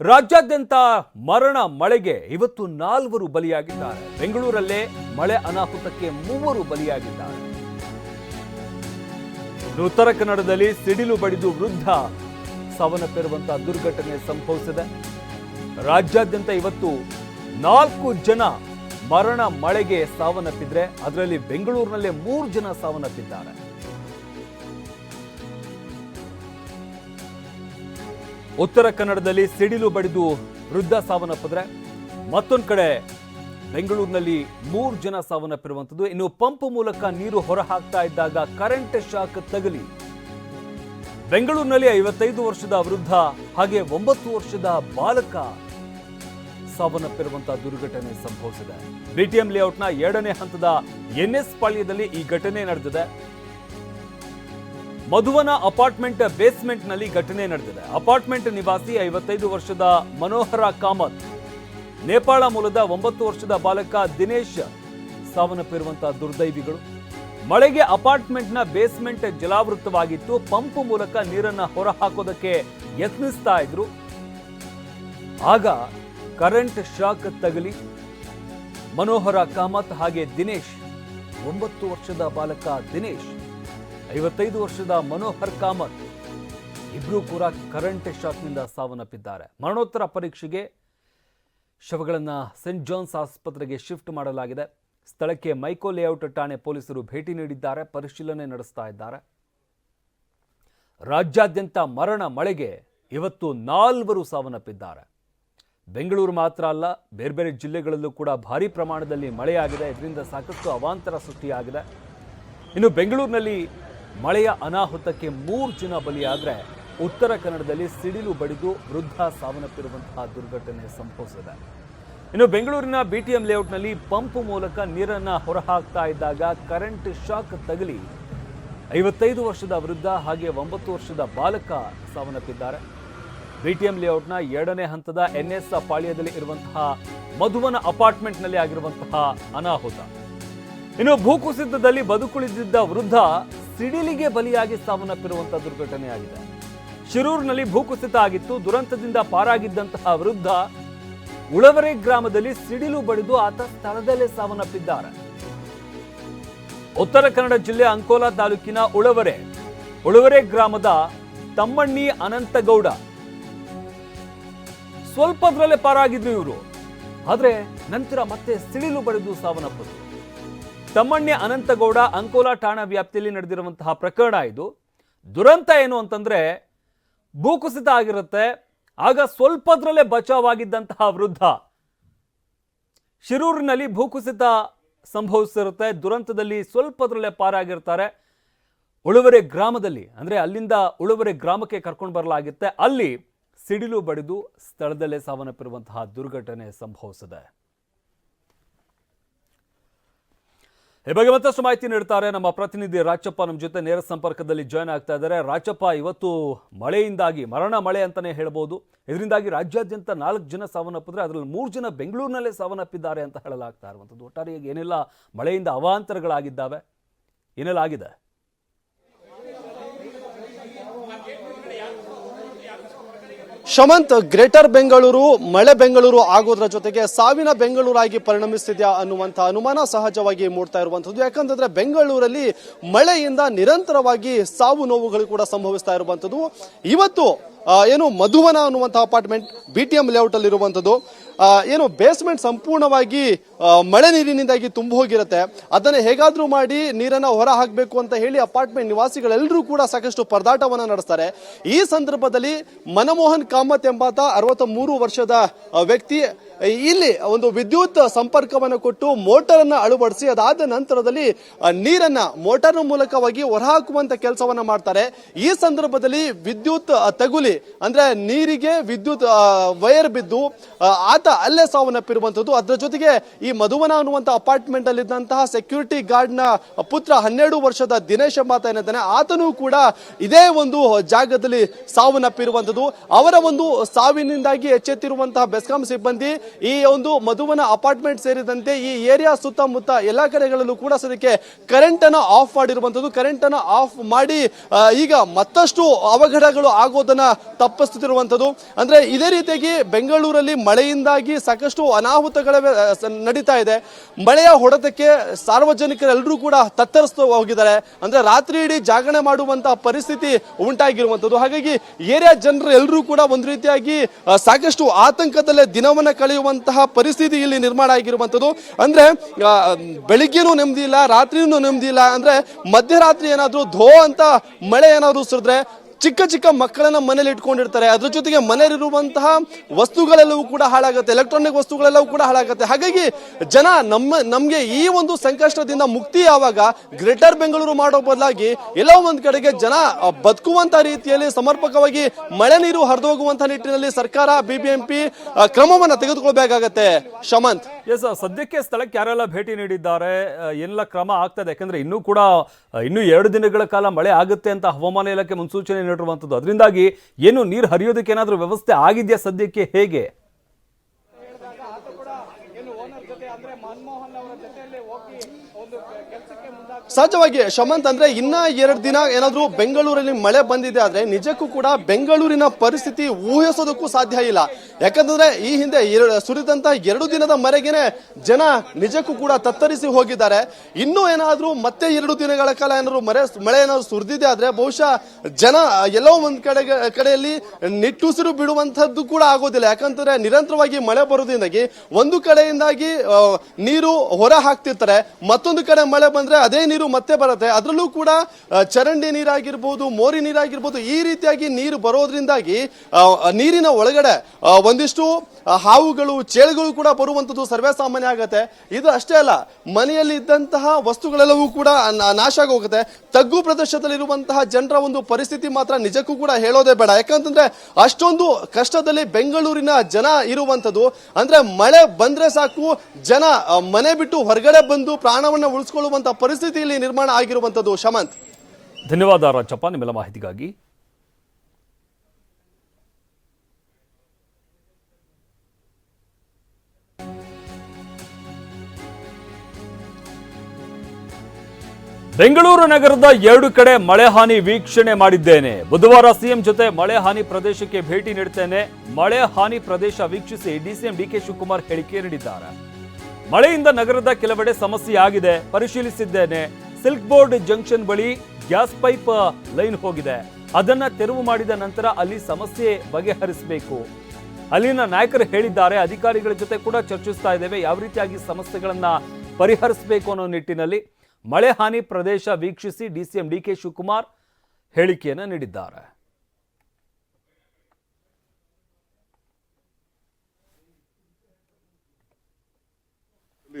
ರಾಜ್ಯಾದ್ಯಂತ ಮರಣ ಮಳೆಗೆ ಇವತ್ತು ನಾಲ್ವರು ಬಲಿಯಾಗಿದ್ದಾರೆ. ಬೆಂಗಳೂರಲ್ಲೇ ಮಳೆ ಅನಾಹುತಕ್ಕೆ ಮೂವರು ಬಲಿಯಾಗಿದ್ದಾರೆ. ಉತ್ತರ ಕನ್ನಡದಲ್ಲಿ ಸಿಡಿಲು ಬಡಿದು ವೃದ್ಧ ಸಾವನ್ನಪ್ಪಿರುವಂತಹ ದುರ್ಘಟನೆ ಸಂಭವಿಸಿದೆ. ರಾಜ್ಯಾದ್ಯಂತ ಇವತ್ತು ನಾಲ್ಕು ಜನ ಮರಣ ಮಳೆಗೆ ಸಾವನ್ನಪ್ಪಿದ್ರೆ, ಅದರಲ್ಲಿ ಬೆಂಗಳೂರಿನಲ್ಲೇ ಮೂರು ಜನ ಸಾವನ್ನಪ್ಪಿದ್ದಾರೆ. ಉತ್ತರ ಕನ್ನಡದಲ್ಲಿ ಸಿಡಿಲು ಬಡಿದು ವೃದ್ಧ ಸಾವನ್ನಪ್ಪಿದ್ರೆ ಮತ್ತೊಂದು ಕಡೆ ಬೆಂಗಳೂರಿನಲ್ಲಿ ಮೂರು ಜನ ಸಾವನ್ನಪ್ಪಿರುವಂಥದ್ದು. ಇನ್ನು ಪಂಪ್ ಮೂಲಕ ನೀರು ಹೊರಹಾಕ್ತಾ ಇದ್ದಾಗ ಕರೆಂಟ್ ಶಾಕ್ ತಗಲಿ. ಬೆಂಗಳೂರಿನಲ್ಲಿ ಐವತ್ತೈದು ವರ್ಷದ ವೃದ್ಧ ಹಾಗೆ ಒಂಬತ್ತು ವರ್ಷದ ಬಾಲಕ ಸಾವನ್ನಪ್ಪಿರುವಂತಹ ದುರ್ಘಟನೆ ಸಂಭವಿಸಿದೆ. ಬಿಟಿಎಂ ಲೇಔಟ್ನ ಎರಡನೇ ಹಂತದ ಎನ್ಎಸ್ ಪಾಳ್ಯದಲ್ಲಿ ಈ ಘಟನೆ ನಡೆದಿದೆ. ಮಧುವನ ಅಪಾರ್ಟ್ಮೆಂಟ್ ಬೇಸ್ಮೆಂಟ್ನಲ್ಲಿ ಘಟನೆ ನಡೆದಿದೆ. ಅಪಾರ್ಟ್ಮೆಂಟ್ ನಿವಾಸಿ ಐವತ್ತೈದು ವರ್ಷದ ಮನೋಹರ ಕಾಮತ್, ನೇಪಾಳ ಮೂಲದ ಒಂಬತ್ತು ವರ್ಷದ ಬಾಲಕ ದಿನೇಶ್ ಸಾವನ್ನಪ್ಪಿರುವಂತಹ ದುರ್ದೈವಿಗಳು. ಮಳೆಗೆ ಅಪಾರ್ಟ್ಮೆಂಟ್ನ ಬೇಸ್ಮೆಂಟ್ ಜಲಾವೃತವಾಗಿತ್ತು. ಪಂಪ್ ಮೂಲಕ ನೀರನ್ನು ಹೊರಹಾಕೋದಕ್ಕೆ ಯತ್ನಿಸ್ತಾ ಇದ್ರು. ಆಗ ಕರೆಂಟ್ ಶಾಕ್ ತಗಲಿ. ಮನೋಹರ ಕಾಮತ್ ಹಾಗೆ ದಿನೇಶ್, ಒಂಬತ್ತು ವರ್ಷದ ಬಾಲಕ ದಿನೇಶ್ ಐವತ್ತೈದು ವರ್ಷದ ಮನೋಹರ್ ಕಾಮತ್ ಇಬ್ರು ಕೂಡ ಕರೆಂಟ್ ಶಾಕ್ನಿಂದ ಸಾವನ್ನಪ್ಪಿದ್ದಾರೆ. ಮರಣೋತ್ತರ ಪರೀಕ್ಷೆಗೆ ಶವಗಳನ್ನು ಸೆಂಟ್ ಜಾನ್ಸ್ ಆಸ್ಪತ್ರೆಗೆ ಶಿಫ್ಟ್ ಮಾಡಲಾಗಿದೆ. ಸ್ಥಳಕ್ಕೆ ಮೈಕೋ ಲೇಔಟ್ ಠಾಣೆ ಪೊಲೀಸರು ಭೇಟಿ ನೀಡಿದ್ದಾರೆ. ಪರಿಶೀಲನೆ ನಡೆಸ್ತಾ ಇದ್ದಾರೆ. ರಾಜ್ಯಾದ್ಯಂತ ಮರಣ ಮಳೆಗೆ ಇವತ್ತು ನಾಲ್ವರು ಸಾವನ್ನಪ್ಪಿದ್ದಾರೆ. ಬೆಂಗಳೂರು ಮಾತ್ರ ಅಲ್ಲ, ಬೇರೆ ಬೇರೆ ಜಿಲ್ಲೆಗಳಲ್ಲೂ ಕೂಡ ಭಾರಿ ಪ್ರಮಾಣದಲ್ಲಿ ಮಳೆಯಾಗಿದೆ. ಇದರಿಂದ ಸಾಕಷ್ಟು ಅವಾಂತರ ಸೃಷ್ಟಿಯಾಗಿದೆ. ಇನ್ನು ಬೆಂಗಳೂರಿನಲ್ಲಿ ಮಳೆಯ ಅನಾಹುತಕ್ಕೆ ಮೂರು ಜನ ಬಲಿಯಾದರೆ ಉತ್ತರ ಕನ್ನಡದಲ್ಲಿ ಸಿಡಿಲು ಬಡಿದು ವೃದ್ಧ ಸಾವನ್ನಪ್ಪಿರುವಂತಹ ದುರ್ಘಟನೆ ಸಂಭವಿಸಿದೆ. ಇನ್ನು ಬೆಂಗಳೂರಿನ ಬಿಟಿಎಂ ಲೇಔಟ್ನಲ್ಲಿ ಪಂಪ್ ಮೂಲಕ ನೀರನ್ನ ಹೊರಹಾಕ್ತಾ ಇದ್ದಾಗ ಕರೆಂಟ್ ಶಾಕ್ ತಗಲಿ. ಐವತ್ತೈದು ವರ್ಷದ ವೃದ್ಧ ಹಾಗೆ ಒಂಬತ್ತು ವರ್ಷದ ಬಾಲಕ ಸಾವನ್ನಪ್ಪಿದ್ದಾರೆ. ಬಿಟಿಎಂ ಲೇಔಟ್ನ ಎರಡನೇ ಹಂತದ ಎನ್ಎಸ್ ಪಾಳ್ಯದಲ್ಲಿ ಇರುವಂತಹ ಮಧುವನ ಅಪಾರ್ಟ್ಮೆಂಟ್ನಲ್ಲಿ ಆಗಿರುವಂತಹ ಅನಾಹುತ. ಇನ್ನು ಭೂಕುಸಿತದಲ್ಲಿ ಬದುಕುಳಿದಿದ್ದ ವೃದ್ಧ ಸಿಡಿಲಿಗೆ ಬಲಿಯಾಗಿ ಸಾವನ್ನಪ್ಪಿರುವಂತಹ ದುರ್ಘಟನೆಯಾಗಿದೆ. ಶಿರೂರ್ನಲ್ಲಿ ಭೂಕುಸಿತ ಆಗಿತ್ತು. ದುರಂತದಿಂದ ಪಾರಾಗಿದ್ದಂತಹ ವೃದ್ಧ ಉಳವರೆ ಗ್ರಾಮದಲ್ಲಿ ಸಿಡಿಲು ಬಡಿದು ಆತ ಸ್ಥಳದಲ್ಲೇ ಸಾವನ್ನಪ್ಪಿದ್ದಾರೆ. ಉತ್ತರ ಕನ್ನಡ ಜಿಲ್ಲೆ ಅಂಕೋಲಾ ತಾಲೂಕಿನ ಉಳವರೆ ಉಳವರೆ ಗ್ರಾಮದ ತಮ್ಮಣ್ಣಿ ಅನಂತಗೌಡ. ಸ್ವಲ್ಪದ್ರಲ್ಲೇ ಪಾರಾಗಿದ್ರು ಇವರು. ಆದ್ರೆ ನಂತರ ಮತ್ತೆ ಸಿಡಿಲು ಬಡಿದು ಸಾವನ್ನಪ್ಪಿದ್ರು. ತಮ್ಮಣ್ಯ ಅನಂತಗೌಡ ಅಂಕೋಲಾ ಠಾಣಾ ವ್ಯಾಪ್ತಿಯಲ್ಲಿ ನಡೆದಿರುವಂತಹ ಪ್ರಕರಣ ಇದು. ದುರಂತ ಏನು ಅಂತಂದ್ರೆ ಭೂಕುಸಿತ ಆಗಿರುತ್ತೆ, ಆಗ ಸ್ವಲ್ಪದ್ರಲ್ಲೇ ಬಚಾವಾಗಿದ್ದಂತಹ ವೃದ್ಧ. ಶಿರೂರಿನಲ್ಲಿ ಭೂಕುಸಿತ ಸಂಭವಿಸಿರುತ್ತೆ, ದುರಂತದಲ್ಲಿ ಸ್ವಲ್ಪದ್ರಲ್ಲೇ ಪಾರಾಗಿರ್ತಾರೆ. ಉಳುವರೆ ಗ್ರಾಮದಲ್ಲಿ, ಅಂದ್ರೆ ಅಲ್ಲಿಂದ ಉಳುವರೆ ಗ್ರಾಮಕ್ಕೆ ಕರ್ಕೊಂಡು ಬರಲಾಗುತ್ತೆ. ಅಲ್ಲಿ ಸಿಡಿಲು ಬಡಿದು ಸ್ಥಳದಲ್ಲೇ ಸಾವನ್ನಪ್ಪಿರುವಂತಹ ದುರ್ಘಟನೆ ಸಂಭವಿಸಿದೆ. ಈ ಬಗ್ಗೆ ಮತ್ತಷ್ಟು ಮಾಹಿತಿ ನೀಡ್ತಾರೆ ನಮ್ಮ ಪ್ರತಿನಿಧಿ ರಾಜಪ್ಪ. ನಮ್ಮ ಜೊತೆ ನೇರ ಸಂಪರ್ಕದಲ್ಲಿ ಜಾಯ್ನ್ ಆಗ್ತಾ ಇದ್ದಾರೆ. ರಾಜಪ್ಪ, ಇವತ್ತು ಮಳೆಯಿಂದಾಗಿ, ಮರಣ ಮಳೆ ಅಂತಾನೆ ಹೇಳ್ಬೋದು. ಇದರಿಂದಾಗಿ ರಾಜ್ಯಾದ್ಯಂತ ನಾಲ್ಕು ಜನ ಸಾವನ್ನಪ್ಪಿದ್ರೆ ಅದರಲ್ಲಿ ಮೂರು ಜನ ಬೆಂಗಳೂರಿನಲ್ಲೇ ಸಾವನ್ನಪ್ಪಿದ್ದಾರೆ ಅಂತ ಹೇಳಲಾಗ್ತಾ ಇರುವಂಥದ್ದು. ಒಟ್ಟಾರೆಯಾಗಿ ಏನೆಲ್ಲ ಮಳೆಯಿಂದ ಅವಾಂತರಗಳಾಗಿದ್ದಾವೆ? ಏನೆಲ್ಲ ಆಗಿದೆ? ಶಮಂತ್ ಗ್ರೇಟರ್ ಬೆಂಗಳೂರು, ಮಳೆ ಬೆಂಗಳೂರು ಆಗೋದ್ರ ಜೊತೆಗೆ ಸಾವಿನ ಬೆಂಗಳೂರಾಗಿ ಪರಿಣಮಿಸ್ತಿದ್ಯಾ ಅನ್ನುವಂಥ ಅನುಮಾನ ಸಹಜವಾಗಿ ಮೂಡ್ತಾ ಇರುವಂಥದ್ದು. ಯಾಕಂತಂದ್ರೆ ಬೆಂಗಳೂರಲ್ಲಿ ಮಳೆಯಿಂದ ನಿರಂತರವಾಗಿ ಸಾವು ನೋವುಗಳು ಕೂಡ ಸಂಭವಿಸ್ತಾ ಇರುವಂಥದ್ದು. ಇವತ್ತು ಏನು ಮಧುವನ ಅನ್ನುವಂಥ apartment B T M layout ಅಲ್ಲಿ ಇರುವಂಥದ್ದು ಏನು ಬೇಸ್ಮೆಂಟ್ ಸಂಪೂರ್ಣವಾಗಿ ಮಳೆ ನೀರಿನಿಂದಾಗಿ ತುಂಬಿ ಹೋಗಿರುತ್ತೆ. ಅದನ್ನು ಹೇಗಾದರೂ ಮಾಡಿ ನೀರನ್ನ ಹೊರ ಹಾಕಬೇಕು ಅಂತ ಹೇಳಿ ಅಪಾರ್ಟ್ಮೆಂಟ್ ನಿವಾಸಿಗಳೆಲ್ಲರೂ ಕೂಡ ಸಾಕಷ್ಟು ಪರದಾಟವನ್ನ ನಡೆಸ್ತಾರೆ. ಈ ಸಂದರ್ಭದಲ್ಲಿ ಮನಮೋಹನ್ ಕಾಮತ್ ಎಂಬಾತ ಅರವತ್ತ ಮೂರು ವರ್ಷದ ವ್ಯಕ್ತಿ ಇಲ್ಲಿ ಒಂದು ವಿದ್ಯುತ್ ಸಂಪರ್ಕವನ್ನು ಕೊಟ್ಟು ಮೋಟರ್ ಅನ್ನ ಅಳವಡಿಸಿ, ಅದಾದ ನಂತರದಲ್ಲಿ ನೀರನ್ನ ಮೋಟಾರ್ ಮೂಲಕವಾಗಿ ಹೊರಹಾಕುವಂತ ಕೆಲಸವನ್ನ ಮಾಡ್ತಾರೆ. ಈ ಸಂದರ್ಭದಲ್ಲಿ ವಿದ್ಯುತ್ ತಗುಲಿ, ಅಂದ್ರೆ ನೀರಿಗೆ ವಿದ್ಯುತ್ ವೈರ್ ಬಿದ್ದು ಆತ ಅಲ್ಲೇ ಸಾವನ್ನಪ್ಪಿರುವಂತದ್ದು. ಅದರ ಜೊತೆಗೆ ಈ ಮಧುವನ ಅನ್ನುವಂತ ಅಪಾರ್ಟ್ಮೆಂಟ್ ಅಲ್ಲಿ ಇದ್ದಂತಹ ಸೆಕ್ಯೂರಿಟಿ ಗಾರ್ಡ್ನ ಪುತ್ರ ಹನ್ನೆರಡು ವರ್ಷದ ದಿನೇಶ್ ಎಂಬಾತ ಏನಿದ್ದಾನೆ ಆತನು ಕೂಡ ಇದೇ ಒಂದು ಜಾಗದಲ್ಲಿ ಸಾವನ್ನಪ್ಪಿರುವಂತದ್ದು. ಅವರ ಒಂದು ಸಾವಿನಿಂದಾಗಿ ಎಚ್ಚೆತ್ತಿರುವಂತಹ ಬೆಸ್ಕಾಂ ಸಿಬ್ಬಂದಿ ಈ ಒಂದು ಮಧುವನ ಅಪಾರ್ಟ್ಮೆಂಟ್ ಸೇರಿದಂತೆ ಈ ಏರಿಯಾ ಸುತ್ತಮುತ್ತ ಎಲ್ಲಾ ಕಡೆಗಳಲ್ಲೂ ಕೂಡ ಸದ್ಯಕ್ಕೆ ಕರೆಂಟ್ ಅನ್ನು ಆಫ್ ಮಾಡಿರುವಂತದ್ದು ಕರೆಂಟ್ ಅನ್ನು ಆಫ್ ಮಾಡಿ ಈಗ ಮತ್ತಷ್ಟು ಅವಘಡಗಳು ಆಗೋದನ್ನ ತಪ್ಪಿಸುತ್ತಿರುವಂತದ್ದು ಅಂದ್ರೆ ಇದೇ ರೀತಿಯಾಗಿ ಬೆಂಗಳೂರಲ್ಲಿ ಮಳೆಯಿಂದಾಗಿ ಸಾಕಷ್ಟು ಅನಾಹುತಗಳ ನಡೀತಾ ಇದೆ. ಮಳೆಯ ಹೊಡೆತಕ್ಕೆ ಸಾರ್ವಜನಿಕರೆಲ್ಲರೂ ಕೂಡ ತತ್ತರಿಸ್ತು ಹೋಗಿದ್ದಾರೆ. ಅಂದ್ರೆ ರಾತ್ರಿ ಇಡೀ ಜಾಗರಣೆ ಮಾಡುವಂತಹ ಪರಿಸ್ಥಿತಿ ಉಂಟಾಗಿರುವಂತದ್ದು ಹಾಗಾಗಿ ಏರಿಯಾ ಜನರು ಎಲ್ಲರೂ ಕೂಡ ಒಂದು ರೀತಿಯಾಗಿ ಸಾಕಷ್ಟು ಆತಂಕದಲ್ಲೇ ದಿನವನ್ನ ಕಳೆಯುವಂತಹ ಪರಿಸ್ಥಿತಿ ಇಲ್ಲಿ ನಿರ್ಮಾಣ ಆಗಿರುವಂಥದ್ದು. ಅಂದ್ರೆ ಬೆಳಿಗ್ಗೆನೂ ನೆಮ್ಮದಿ ಇಲ್ಲ, ರಾತ್ರಿನೂ ನೆಮ್ಮದಿ ಇಲ್ಲ, ಅಂದ್ರೆ ಮಧ್ಯರಾತ್ರಿ ಏನಾದರೂ ಧೋ ಅಂತ ಮಳೆ ಏನಾದರೂ ಸುರಿದ್ರೆ ಚಿಕ್ಕ ಚಿಕ್ಕ ಮಕ್ಕಳನ್ನ ಮನೇಲಿ ಇಟ್ಕೊಂಡಿರ್ತಾರೆ. ಅದ್ರ ಜೊತೆಗೆ ಮನೆಯಲ್ಲಿರುವಂತಹ ವಸ್ತುಗಳೆಲ್ಲವೂ ಕೂಡ ಹಾಳಾಗುತ್ತೆ. ಎಲೆಕ್ಟ್ರಾನಿಕ್ ವಸ್ತುಗಳೆಲ್ಲವೂ ಕೂಡ ಹಾಳಾಗುತ್ತೆ. ಹಾಗಾಗಿ ಜನ ನಮ್ಮ, ನಮಗೆ ಈ ಒಂದು ಸಂಕಷ್ಟದಿಂದ ಮುಕ್ತಿ ಯಾವಾಗ ಗ್ರೇಟರ್ ಬೆಂಗಳೂರು ಮಾಡೋ ಬದಲಾಗಿ ಎಲ್ಲೋ ಒಂದು ಕಡೆಗೆ ಜನ ಬದುಕುವಂತಹ ಬದುಕುವಂತ ರೀತಿಯಲ್ಲಿ ಸಮರ್ಪಕವಾಗಿ ಮಳೆ ನೀರು ಹರಿದೋಗುವಂತ ನಿಟ್ಟಿನಲ್ಲಿ ಸರ್ಕಾರ ಬಿಬಿಎಂಪಿ ಕ್ರಮವನ್ನ ತೆಗೆದುಕೊಳ್ಬೇಕಾಗತ್ತೆ. ಶಮಂತ್. ಎಸ್ ಸದ್ಯಕ್ಕೆ ಸ್ಥಳಕ್ಕೆ ಯಾರೆಲ್ಲ ಭೇಟಿ ನೀಡಿದ್ದಾರೆ ಎಲ್ಲ ಕ್ರಮ ಆಗ್ತದೆ. ಯಾಕಂದ್ರೆ ಇನ್ನೂ ಕೂಡ ಇನ್ನೂ ಎರಡು ದಿನಗಳ ಕಾಲ ಮಳೆ ಆಗುತ್ತೆ ಅಂತ ಹವಾಮಾನ ಇಲಾಖೆ ಮುನ್ಸೂಚನೆ ನೀಡಿರುವಂಥದ್ದು. ಅದರಿಂದಾಗಿ ಏನು ನೀರು ಹರಿಯೋದಕ್ಕೆ ಏನಾದರೂ ವ್ಯವಸ್ಥೆ ಆಗಿದೆಯಾ ಸದ್ಯಕ್ಕೆ? ಹೇಗೆ? ಸಹಜವಾಗಿ ಶಮಂತ್ ಅಂದ್ರೆ ಇನ್ನ ಎರಡು ದಿನ ಏನಾದ್ರೂ ಬೆಂಗಳೂರಲ್ಲಿ ಮಳೆ ಬಂದಿದೆ ಆದ್ರೆ ನಿಜಕ್ಕೂ ಕೂಡ ಬೆಂಗಳೂರಿನ ಪರಿಸ್ಥಿತಿ ಊಹಿಸೋದಕ್ಕೂ ಸಾಧ್ಯ ಇಲ್ಲ. ಯಾಕಂತಂದ್ರೆ ಈ ಹಿಂದೆ ಸುರಿದಂತ ಎರಡು ದಿನದ ಮರೆಗೆನೆ ಜನ ನಿಜಕ್ಕೂ ಕೂಡ ತತ್ತರಿಸಿ ಹೋಗಿದ್ದಾರೆ. ಇನ್ನೂ ಏನಾದ್ರೂ ಮತ್ತೆ ಎರಡು ದಿನಗಳ ಕಾಲ ಏನಾದ್ರು ಮರೆ ಮಳೆ ಏನಾದ್ರು ಸುರಿದಿದೆ ಆದ್ರೆ ಬಹುಶಃ ಜನ ಎಲ್ಲೋ ಒಂದ್ ಕಡೆ ಕಡೆಯಲ್ಲಿ ನಿಟ್ಟುಸಿರು ಬಿಡುವಂತದ್ದು ಕೂಡ ಆಗೋದಿಲ್ಲ. ಯಾಕಂತಂದ್ರೆ ನಿರಂತರವಾಗಿ ಮಳೆ ಬರೋದ್ರಿಂದಾಗಿ ಒಂದು ಕಡೆಯಿಂದಾಗಿ ನೀರು ಹೊರ ಹಾಕ್ತಿರ್ತಾರೆ. ಮತ್ತೊಂದು ಕಡೆ ಮಳೆ ಬಂದ್ರೆ ಅದೇ ನೀರು ಮತ್ತೆ ಬರುತ್ತೆ. ಅದರಲ್ಲೂ ಕೂಡ ಚರಂಡಿ ನೀರಾಗಿರ್ಬೋದು, ಮೋರಿ ನೀರಾಗಿರ್ಬೋದು, ಈ ರೀತಿಯಾಗಿ ನೀರು ಬರೋದ್ರಿಂದಾಗಿ ನೀರಿನ ಒಳಗಡೆ ಒಂದಿಷ್ಟು ಹಾವುಗಳು, ಚೇಳುಗಳು ಕೂಡ ಬರುವಂತದ್ದು ಸರ್ವೇ ಸಾಮಾನ್ಯ ಆಗುತ್ತೆ. ಇದು ಅಷ್ಟೇ ಅಲ್ಲ, ಮನೆಯಲ್ಲಿ ಇದ್ದಂತಹ ವಸ್ತುಗಳೆಲ್ಲವೂ ಕೂಡ ನಾಶ ಆಗಿ ಹೋಗುತ್ತೆ ತಗ್ಗು ಪ್ರದೇಶದಲ್ಲಿರುವಂತಹ ಜನರ ಒಂದು ಪರಿಸ್ಥಿತಿ ಮಾತ್ರ ನಿಜಕ್ಕೂ ಕೂಡ ಹೇಳೋದೇ ಬೇಡ. ಯಾಕಂತಂದ್ರೆ, ಅಷ್ಟೊಂದು ಕಷ್ಟದಲ್ಲಿ ಬೆಂಗಳೂರಿನ ಜನ ಇರುವಂತದ್ದು, ಅಂದ್ರೆ ಮಳೆ ಬಂದ್ರೆ ಸಾಕು, ಜನ ಮನೆ ಬಿಟ್ಟು ಹೊರಗಡೆ ಬಂದು ಪ್ರಾಣವನ್ನ ಉಳಿಸ್ಕೊಳ್ಳುವಂತ ಪರಿಸ್ಥಿತಿ ನಿರ್ಮಾಣ ಆಗಿರುವಂತದ್ದು ಶಮಂತ್. ಧನ್ಯವಾದ ರಾಜಪ್ಪ ನಿಮ್ಮೆಲ್ಲ ಮಾಹಿತಿಗಾಗಿ. ಬೆಂಗಳೂರು ನಗರದ ಎರಡು ಕಡೆ ಮಳೆ ಹಾನಿ ವೀಕ್ಷಣೆ ಮಾಡಿದ್ದೇನೆ. ಬುಧವಾರ ಸಿಎಂ ಜೊತೆ ಮಳೆ ಹಾನಿ ಪ್ರದೇಶಕ್ಕೆ ಭೇಟಿ ನೀಡುತ್ತೇನೆ ಮಳೆ ಹಾನಿ ಪ್ರದೇಶ ವೀಕ್ಷಿಸಿ ಡಿಸಿಎಂ ಡಿಕೆ ಶಿವಕುಮಾರ್ ಹೇಳಿಕೆ ನೀಡಿದ್ದಾರೆ. ಮಳೆಯಿಂದ ನಗರದ ಕೆಲವೆಡೆ ಸಮಸ್ಯೆ ಆಗಿದೆ ಪರಿಶೀಲಿಸಿದ್ದೇನೆ. ಸಿಲ್ಕ್ ಬೋರ್ಡ್ ಜಂಕ್ಷನ್ ಬಳಿ ಗ್ಯಾಸ್ ಪೈಪ್ ಲೈನ್ ಹೋಗಿದೆ. ಅದನ್ನ ತೆರವು ಮಾಡಿದ ನಂತರ ಅಲ್ಲಿ ಸಮಸ್ಯೆ ಬಗೆಹರಿಸಬೇಕು. ಅಲ್ಲಿನ ನಾಯಕರು ಹೇಳಿದ್ದಾರೆ. ಅಧಿಕಾರಿಗಳ ಜೊತೆ ಕೂಡ ಚರ್ಚಿಸ್ತಾ ಇದ್ದೇವೆ. ಯಾವ ರೀತಿಯಾಗಿ ಸಮಸ್ಯೆಗಳನ್ನ ಪರಿಹರಿಸಬೇಕು ಅನ್ನೋ ನಿಟ್ಟಿನಲ್ಲಿ ಮಳೆ ಹಾನಿ ಪ್ರದೇಶ ವೀಕ್ಷಿಸಿ ಡಿಸಿಎಂ ಡಿಕೆ ಶಿವಕುಮಾರ್ ಹೇಳಿಕೆಯನ್ನು ನೀಡಿದ್ದಾರೆ.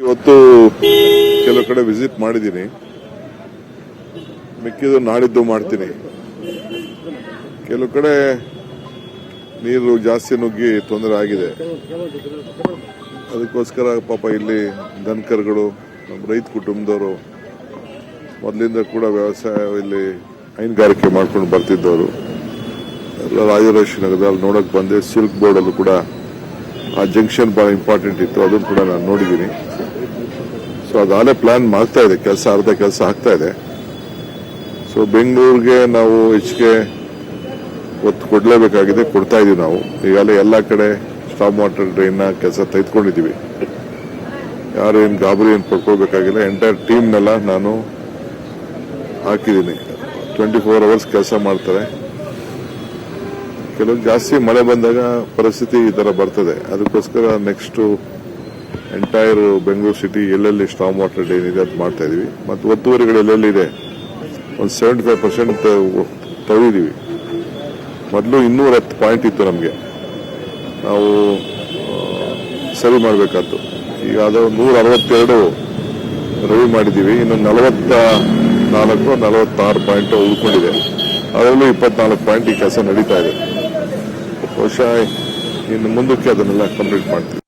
ಇವತ್ತು ಕೆಲವು ಕಡೆ ವಿಸಿಟ್ ಮಾಡಿದ್ದೀನಿ ಮಿಕ್ಕಿದ್ದು ನಾಡಿದ್ದು ಮಾಡ್ತೀನಿ. ಕೆಲವು ಕಡೆ ನೀರು ಜಾಸ್ತಿ ನುಗ್ಗಿ ತೊಂದರೆ ಆಗಿದೆ. ಅದಕ್ಕೋಸ್ಕರ ಪಾಪ ಇಲ್ಲಿ ದನಕರುಗಳು, ನಮ್ಮ ರೈತ ಕುಟುಂಬದವರು ಮೊದಲಿಂದ ಕೂಡ ವ್ಯವಸಾಯ ಇಲ್ಲಿ ಹೈನುಗಾರಿಕೆ ಮಾಡ್ಕೊಂಡು ಬರ್ತಿದ್ದವರು. ಎಲ್ಲ ರಾಜರಾಜೇಶ್ವರಿ ನಗರದಲ್ಲಿ ನೋಡಕ್ ಬಂದೆ. ಸಿಲ್ಕ್ ಬೋರ್ಡಲ್ಲೂ ಕೂಡ ಆ ಜಂಕ್ಷನ್ ಬಹಳ ಇಂಪಾರ್ಟೆಂಟ್ ಇತ್ತು. ಅದನ್ನು ಕೂಡ ನಾನು ನೋಡಿದ್ದೀನಿ. ಸೊ ಅದಾಗಲೇ ಪ್ಲಾನ್ ಮಾಡ್ತಾ ಇದೆ ಕೆಲಸ ಅರ್ಧ ಕೆಲಸ ಆಗ್ತಾ ಇದೆ. ಸೊ ಬೆಂಗಳೂರಿಗೆ ನಾವು ಹೆಚ್ಚಿಗೆ ಒತ್ತು ಕೊಡಲೇಬೇಕಾಗಿದೆ. ಕೊಡ್ತಾ ಇದೀವಿ ನಾವು. ಈಗಾಗಲೇ ಎಲ್ಲ ಕಡೆ ಸ್ಟಾಪ್ ವಾಟರ್ ಡ್ರೈನ್ನ ಕೆಲಸ ತೆಗೆದುಕೊಂಡಿದ್ದೀವಿ. ಯಾರು ಏನು ಗಾಬರಿ, ಏನು ಪಡ್ಕೊಳ್ಬೇಕಾಗಿಲ್ಲ. ಎಂಟೈರ್ ಟೀಮ್ನೆಲ್ಲ ನಾನು ಹಾಕಿದ್ದೀನಿ. ಟ್ವೆಂಟಿ ಫೋರ್ ಅವರ್ಸ್ ಕೆಲಸ ಮಾಡ್ತಾರೆ. ಕೆಲವು ಜಾಸ್ತಿ ಮಳೆ ಬಂದಾಗ ಪರಿಸ್ಥಿತಿ ಈ ಥರ ಬರ್ತದೆ. ಅದಕ್ಕೋಸ್ಕರ ನೆಕ್ಸ್ಟ್ ಎಂಟೈರ್ ಬೆಂಗಳೂರು ಸಿಟಿ ಎಲ್ಲೆಲ್ಲಿ ಸ್ಟಾಮ್ ವಾಟರ್ ಡ್ರೈನ್ ಇದೆ ಅದು ಮಾಡ್ತಾ ಇದೀವಿ. ಮತ್ತು ಒತ್ತುವರಿಗಳು ಎಲ್ಲೆಲ್ಲಿದೆ ಒಂದು ಸೆವೆಂಟಿ ಫೈವ್ ಪರ್ಸೆಂಟ್ ತೊಳಿದೀವಿ ಮೊದಲು ಇನ್ನೂರ ಹತ್ತು ಪಾಯಿಂಟ್ ಇತ್ತು ನಮಗೆ. ನಾವು ಸರಿ ಮಾಡಬೇಕಾದ್ದು. ಈಗ ಅದು ನೂರ ಅರವತ್ತೆರಡು ರವಿ ಮಾಡಿದ್ದೀವಿ ಇನ್ನು ನಲವತ್ತ ನಾಲ್ಕು ನಲವತ್ತಾರು ಪಾಯಿಂಟ್ ಉಳ್ಕೊಂಡಿದೆ. ಅದರಲ್ಲೂ ಇಪ್ಪತ್ನಾಲ್ಕು ಪಾಯಿಂಟ್ ಈ ಕೆಲಸ ನಡೀತಾ ಇದೆ. ಬಹುಶಃ ಇನ್ನು ಮುಂದಕ್ಕೆ ಅದನ್ನೆಲ್ಲ ಕಂಪ್ಲೀಟ್ ಮಾಡ್ತೀವಿ.